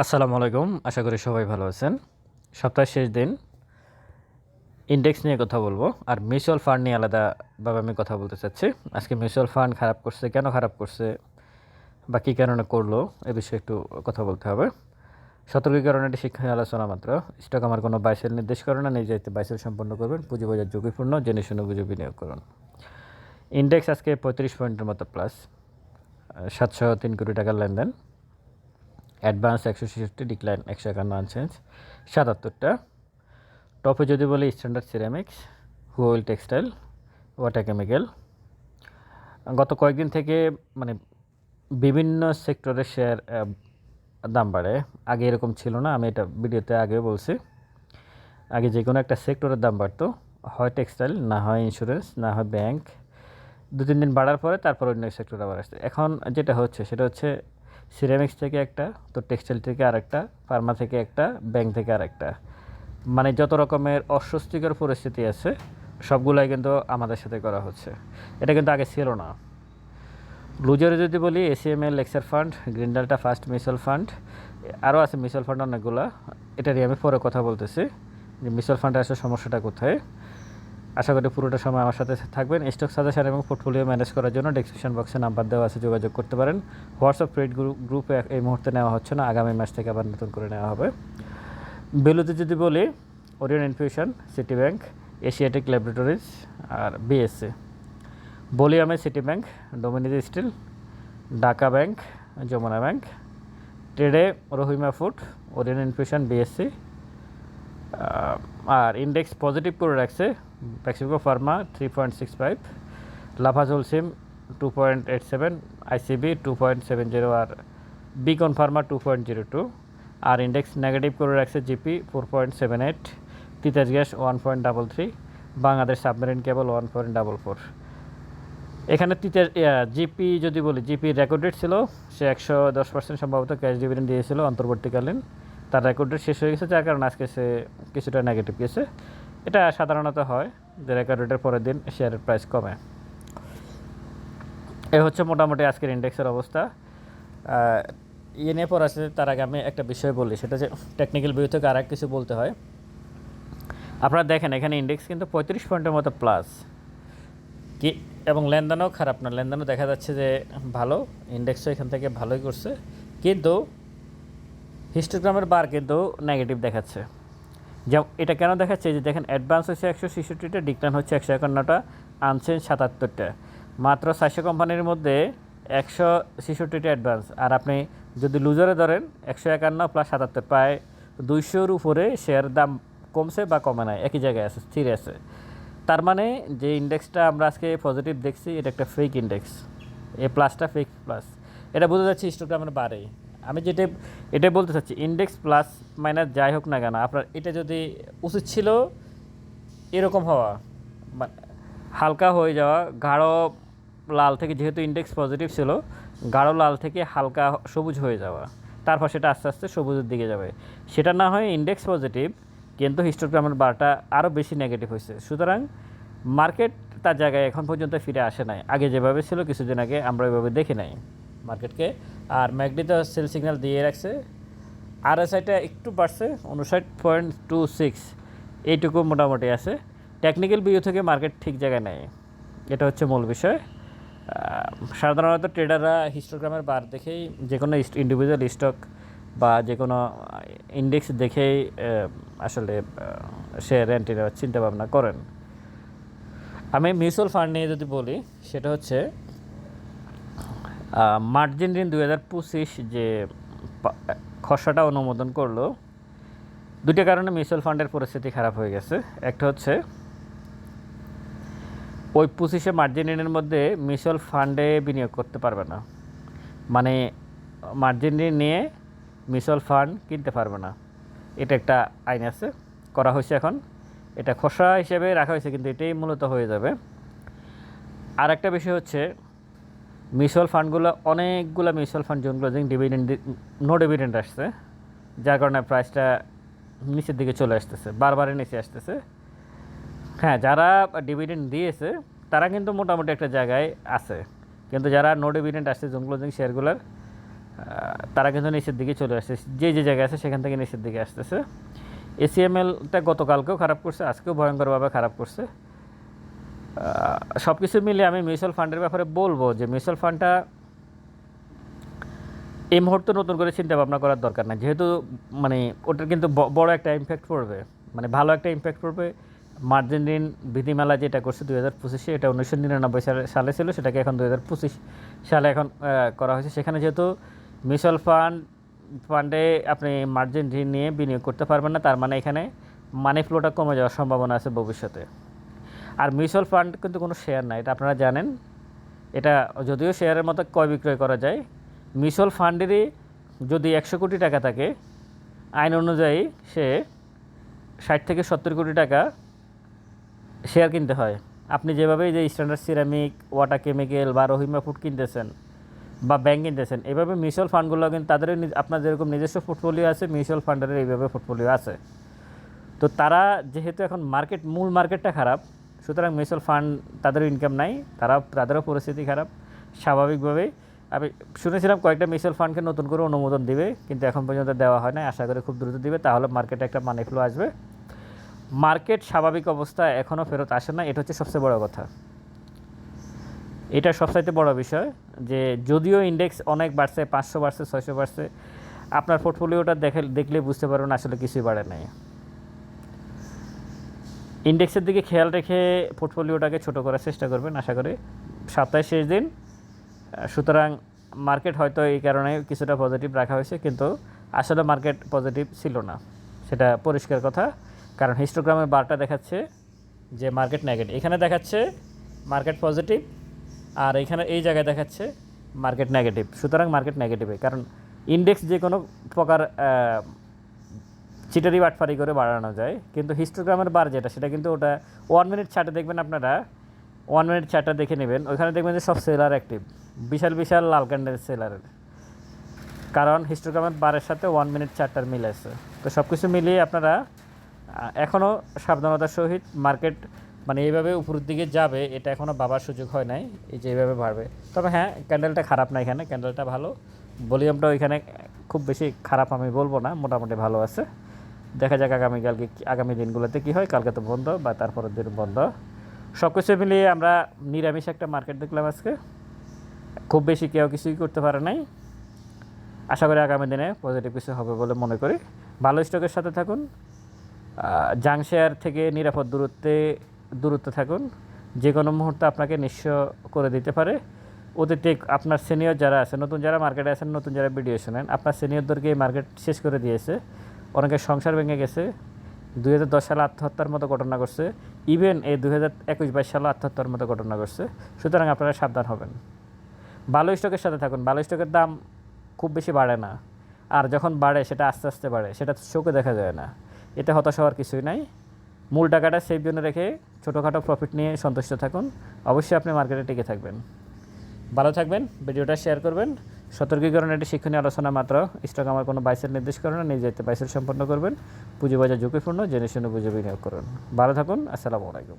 আসসালামু আলাইকুম। আশা করি সবাই ভালো আছেন। সপ্তাহের শেষ দিন। ইন্ডেক্স নিয়ে কথা বলব। আর মিউচুয়াল ফান্ড নিয়ে আলাদাভাবে আমি কথা বলতে চাচ্ছি। আজকে মিউচুয়াল ফান্ড খারাপ করছে, কেন খারাপ করছে, বা কী কারণে করল, এ বিষয়ে একটু কথা বলতে হবে। সতর্কীকরণ এটি শিক্ষা আলোচনা মাত্র। স্টক আমার কোনো বাইসেল নির্দেশ করে না, নিজে বাইসেল সম্পন্ন করবেন। পুঁজি বাজার ঝুঁকিপূর্ণ, জেনে শুনে বুঝে বিনিয়োগ করুন। ইন্ডেক্স আজকে পঁয়ত্রিশ পয়েন্টের মতো প্লাস সাতশো তিন কোটি টাকার লেনদেন। অ্যাডভান্স একশো ছেষট্টি, ডিক্লাইন একশো একান্ন আনচেঞ্জ সাতাত্তরটা। টপে যদি বলি, standard ceramics wheel textile, water chemical. গত কয়েকদিন থেকে মানে বিভিন্ন সেক্টরের শেয়ার দাম বাড়ে। আগে এরকম ছিল না, আমি এটা ভিডিওতে আগে বলছি। আগে যে কোনো একটা সেক্টরের দাম বাড়তো। হয় টেক্সটাইল, না হয় ইন্স্যুরেন্স, না হয় ব্যাংক। দু, তিন দিন বাড়ার পরে তারপর অন্য সেক্টর আবার আসছে। এখন যেটা হচ্ছে, সেটা হচ্ছে সিরামিক্স থেকে একটা, তো টেক্সটাইল থেকে আরেকটা ফার্মা থেকে একটা ব্যাংক থেকে আরেকটা। মানে যত রকমের অস্বস্তিকর পরিস্থিতি আছে, সবগুলাই কিন্তু আমাদের সাথে করা হচ্ছে। এটা কিন্তু আগে ছিল না। লুজারে যদি বলি ACML Lexar fund green first mutual fund আরও আছে মিউচুয়াল ফান্ড অনেকগুলো। এটা নিয়ে আমি পরে কথা বলতেছি, যে মিউচুয়াল ফান্ডে আসলে সমস্যাটা কোথায়? আশা করি পুরোটা সময় আমার সাথে থাকবেন। স্টক সাজেশন এবং পোর্টফোলিও ম্যানেজ করার জন্য ডিসক্রিপশন বক্সে নাম্বার দেওয়া আছে, যোগাযোগ করতে পারেন। হোয়াটসঅ্যাপ ট্রেড গ্রুপ এই মুহূর্তে নেওয়া হচ্ছে না, আগামী মাস থেকে আবার নতুন করে নেওয়া হবে। বেলুতে যদি বলি Orion infusion city bank Asiatic laboratories আর বিএসসি বলি আমি city bank Dominage steel Dhaka bank Jamuna bank ট্রেডে Rahima food Orion infusion BSC আর ইন্ডেক্স পজিটিভ করে রাখছে প্যাক্সিকো pharma three point six five লাফাজুল সিম two point eight seven ICB two point seven zero আর Beacon pharma two point zero two আর index negative করে রাখছে GP four point seven eight Titas gas one point double three Bangladesh submarine cable one point double four এখানে Titas GP যদি বলি GP recorded ছিল, সে একশো দশ percent সম্ভবত cash dividend দিয়েছিল অন্তর্বর্তীকালীন। তার রেকর্ডেড শেষ হয়ে গেছে, যার কারণে আজকে সে কিছুটা নেগেটিভ গেছে। এটা সাধারণত হয়, যে রেকর্ড রেটের পরের দিন শেয়ারের প্রাইস কমে। এ হচ্ছে মোটামুটি আজকের ইন্ডেক্সের অবস্থা। ইয়ে নিয়ে পর আছে তার আগে আমি একটা বিষয় বলি, সেটা যে টেকনিক্যাল ভিউ থেকে আর কিছু বলতে হয়। আপনারা দেখেন, এখানে ইন্ডেক্স কিন্তু পঁয়ত্রিশ পয়েন্টের মতো প্লাস কি, এবং লেনদেনও খারাপ না, লেনদেনও দেখা যাচ্ছে যে ভালো ইন্ডেক্সও এখান থেকে ভালোই করছে। কিন্তু হিস্টোগ্রামের বার কিন্তু নেগেটিভ দেখাচ্ছে। যেমন এটা কেন দেখাচ্ছে? যে দেখেন অ্যাডভান্স হচ্ছে একশো ছেষট্টিটা ডিক্লাইন হচ্ছে একশো একান্নটা আনছেন সাতাত্তরটা। মাত্র চারশো কোম্পানির মধ্যে একশো ছেষট্টিটা অ্যাডভান্স আর আপনি যদি লুজারে ধরেন, একশো একান্ন প্লাস সাতাত্তর, প্রায় দুইশোর উপরে শেয়ার দাম কমছে বা কমে নাই, একই জায়গায় আছে, স্থির আছে। তার মানে যে ইন্ডেক্সটা আমরা আজকে পজিটিভ দেখছি, এটা একটা ফেক ইন্ডেক্স এ প্লাসটা ফেক প্লাস এটা বোঝা যাচ্ছে স্টকটা আমরা বাড়ে। আমি যেটা এটা বলতে চাচ্ছি ইন্ডেক্স প্লাস মাইনাস যাই হোক না কেন, আপনার এটা যদি উচিত ছিল, এরকম হওয়া হালকা হয়ে যাওয়া, গাঢ় লাল থেকে যেহেতু ইন্ডেক্স পজিটিভ ছিল, গাঢ় লাল থেকে হালকা সবুজ হয়ে যাওয়া, তারপর সেটা আস্তে আস্তে সবুজের দিকে যাবে। সেটা না হয় ইন্ডেক্স পজিটিভ কিন্তু হিস্টোগ্রামের বারটা আরও বেশি নেগেটিভ হয়েছে। সুতরাং মার্কেট তার জায়গায় এখন পর্যন্ত ফিরে আসে নাই। আগে যেভাবে ছিল, কিছুদিন আগে আমরা ওইভাবে দেখি নাই। মার্কেটকে। আর ম্যাকডি তো সেল সিগন্যাল দিয়ে রাখছে। আর এস আইটা একটু বাড়ছে, উনষাট পয়েন্ট টু সিক্স। এইটুকু মোটামুটি আছে। টেকনিক্যাল ভিউ থেকে মার্কেট ঠিক জায়গায় নেয় এটা হচ্ছে মূল বিষয়। সাধারণত ট্রেডাররা হিস্টোগ্রামের বার দেখেই যে কোনো ইন্ডিভিজুয়াল স্টক বা যে কোনো ইন্ডেক্স দেখেই আসলে শেয়ার এন্ট্রি নেওয়ার চিন্তা ভাবনা করেন। আমি মিউচুয়াল ফান্ড নিয়ে যদি বলি, সেটা হচ্ছে মার্জিন ঋণ দুই হাজার পঁচিশ যে খসড়াটা অনুমোদন করল দুটো কারণে মিউচুয়াল ফান্ডের পরিস্থিতি খারাপ হয়ে গেছে। একটা হচ্ছে, ওই পঁচিশে মার্জিন ঋণের মধ্যে মিউচুয়াল ফান্ডে বিনিয়োগ করতে পারবে না। মানে মার্জিন ঋণ নিয়ে মিউচুয়াল ফান্ড কিনতে পারবে না। এটা একটা আইন আছে, করা হয়েছে এখন। এটা খসড়া হিসেবে রাখা হয়েছে, কিন্তু এটাই মূলত হয়ে যাবে। আর একটা বিষয় হচ্ছে মিউচুয়াল ফান্ডগুলো অনেকগুলো mutual fund zone closing dividend no dividend আসছে, যার কারণে প্রাইসটা নিচের দিকে চলে আসতেছে, বারবারই নিচে আসতেছে। হ্যাঁ যারা ডিভিডেন্ড দিয়েছে, তারা কিন্তু মোটামুটি একটা জায়গায় আছে। কিন্তু যারা নো ডিভিডেন্ড আসছে জোন ক্লোজিং শেয়ারগুলোর তারা কিন্তু নিচের দিকে চলে আসছে। যে যে জায়গায় আছে সেখান থেকে নিচের দিকে আসতেছে। এসিএমএলটা গতকালকেও খারাপ করছে, আজকেও ভয়ঙ্করভাবে খারাপ করছে। সব কিছু মিলে আমি মিউচুয়াল ফান্ডের ব্যাপারে বলব যে মিউচুয়াল ফান্ডটা এই মুহূর্তে নতুন করে চিন্তা ভাবনা করার দরকার নাই। যেহেতু মানে ওটার কিন্তু বড় একটা ইম্প্যাক্ট পড়বে। মানে ভালো একটা ইম্প্যাক্ট পড়বে। মার্জিন ঋণ বিধিমালা যেটা করছে দুই হাজার পঁচিশে, এটা উনিশশো নিরানব্বই সালে সালে ছিল, সেটাকে এখন দুই হাজার পঁচিশ সালে এখন করা হয়েছে। সেখানে যেহেতু মিউচুয়াল ফান্ড, ফান্ডে আপনি মার্জিন ঋণ নিয়ে বিনিয়োগ করতে পারবেন না, তার মানে এখানে মানি ফ্লোটা কমে যাওয়ার সম্ভাবনা আছে ভবিষ্যতে। আর মিউচুয়াল ফান্ড কিন্তু কোনো শেয়ার না এটা আপনারা জানেন। এটা যদিও শেয়ারের মতো ক্রয় বিক্রয় করা যায়, মিউচুয়াল ফান্ডেরই যদি একশো কোটি টাকা থাকে, আইন অনুযায়ী সে ষাট থেকে সত্তর কোটি টাকা শেয়ার কিনতে হয়। আপনি যেভাবে যে স্ট্যান্ডার্ড সিরামিক ওয়াটার কেমিক্যাল বা রহিমা ফুড কিনতেছেন বা ব্যাংক কিনতেছেন, এভাবে মিউচুয়াল ফান্ডগুলো কিন্তু তাদের নিজ- আপনার যেরকম নিজস্ব পোর্টফোলিও আছে, মিউচুয়াল ফান্ডের এইভাবে পোর্টফোলিও আছে। তো তারা যেহেতু এখন মার্কেট মূল মার্কেটটা খারাপ সুতরাং মিউচুয়াল ফান্ড তাদেরও ইনকাম নাই তারা তাদেরও পরিস্থিতি খারাপ। স্বাভাবিকভাবেই আমি শুনেছিলাম কয়েকটা মিউচুয়াল ফান্ডকে নতুন করে অনুমোদন দিবে, কিন্তু এখন পর্যন্ত দেওয়া হয় না আশা করি খুব দ্রুত দিবে, তাহলে মার্কেটে একটা মানি ফ্লো আসবে। মার্কেট স্বাভাবিক অবস্থা এখনও ফেরত আসে না এটা হচ্ছে সবচেয়ে বড় কথা। এটা সবচাইতে বড় বিষয় যে যদিও ইন্ডেক্স অনেক বাড়ছে, পাঁচশো বাড়ছে, ছয়শো বাড়ছে, আপনার পোর্টফোলিওটা দেখে, দেখলে বুঝতে পারবেন আসলে কিছুই বাড়ে নাই। ইন্ডেক্সের দিকে খেয়াল রেখে পোর্টফোলিওটাকে ছোট করার চেষ্টা করবেন, আশা করি। সপ্তাহের শেষ দিন সুতরাং মার্কেট হয়তো এই কারণে কিছুটা পজিটিভ রাখা হয়েছে, কিন্তু আসলে মার্কেট পজিটিভ ছিল না। সেটা পরিষ্কার কথা, কারণ হিস্টোগ্রামের বারটা দেখাচ্ছে যে মার্কেট নেগেটিভ এখানে দেখাচ্ছে মার্কেট পজিটিভ আর এখানে এই জায়গায় দেখাচ্ছে মার্কেট নেগেটিভ সুতরাং মার্কেট নেগেটিভে কারণ ইন্ডেক্স যে কোনো প্রকার চিটারি বাটফারি করে বাড়ানো যায়। কিন্তু হিস্টোগ্রামের বার যেটা, সেটা কিন্তু ওটা ওয়ান মিনিট চার্টে দেখবেন আপনারা ওয়ান মিনিট চার্টটা দেখে নেবেন। ওইখানে দেখবেন যে সব সেলার অ্যাক্টিভ বিশাল বিশাল, লাল ক্যান্ডেল সেলারের কারণ হিস্টোগ্রামের বারের সাথে ওয়ান মিনিট চার্টার মিল আছে। তো সব কিছু মিলিয়ে আপনারা এখনও সাবধানতার সহিত মার্কেট মানে এইভাবে উপরের দিকে যাবে, এটা এখনও বাবার সুযোগ হয় নাই, এই যে এইভাবে বাড়বে। তবে হ্যাঁ ক্যান্ডেলটা খারাপ না এখানে ক্যান্ডেলটা ভালো। ভলিউমটাও ওইখানে খুব বেশি খারাপ আমি বলব না, মোটামুটি ভালো আছে। দেখা যাক আগামীকালকে আগামী দিনগুলোতে কী হয়। কালকে তো বন্ধ বা তারপরের দিন বন্ধ। সব কিছু মিলিয়ে আমরা নিরামিষ একটা মার্কেট দেখলাম আজকে। খুব বেশি কেউ কিছুই করতে পারে নাই। আশা করি আগামী দিনে পজিটিভ কিছু হবে বলে মনে করি। ভালো স্টকের সাথে থাকুন। জাং শেয়ার থেকে নিরাপদ দূরত্বে দূরত্বে থাকুন। যে কোনো মুহূর্তে আপনাকে নিঃস্ব করে দিতে পারে। অতীতে আপনার সিনিয়র যারা আছে, নতুন যারা মার্কেটে আছেন, নতুন যারা ভিডিও শোনেন, আপনার সিনিয়রদেরকে এই মার্কেট শেষ করে দিয়েছে। অনেকের সংসার ভেঙে গেছে। দুই হাজার দশ সালে আত্মহত্যার মতো ঘটনা ঘটছে। ইভেন এই দুই হাজার একুশ বাইশ সালে আত্মহত্যার মতো ঘটনা ঘটছে। সুতরাং আপনারা সাবধান হবেন। ভালো স্টকের সাথে থাকুন। ভালো স্টকের দাম খুব বেশি বাড়ে না। আর যখন বাড়ে, সেটা আস্তে আস্তে বাড়ে। সেটা চোখে দেখা যায় না। এতে হতাশ হওয়ার কিছুই নাই। মূল টাকাটা সেভ জন্য রেখে ছোটোখাটো প্রফিট নিয়ে সন্তুষ্ট থাকুন। অবশ্যই আপনি মার্কেটে টিকে থাকবেন। ভালো থাকবেন। ভিডিওটা শেয়ার করবেন। সতর্কীকরণ এটি শিক্ষণীয় আলোচনা মাত্র। স্টক আমার কোনো বাইসের নির্দেশ করে না নিজে যেতে বাইসের সম্পন্ন করবেন। পুঁজিবাজার ঝুঁকিপূর্ণ, জেনে শুনে বুঝে বিনিয়োগ করুন। ভালো থাকুন, আসসালামু আলাইকুম।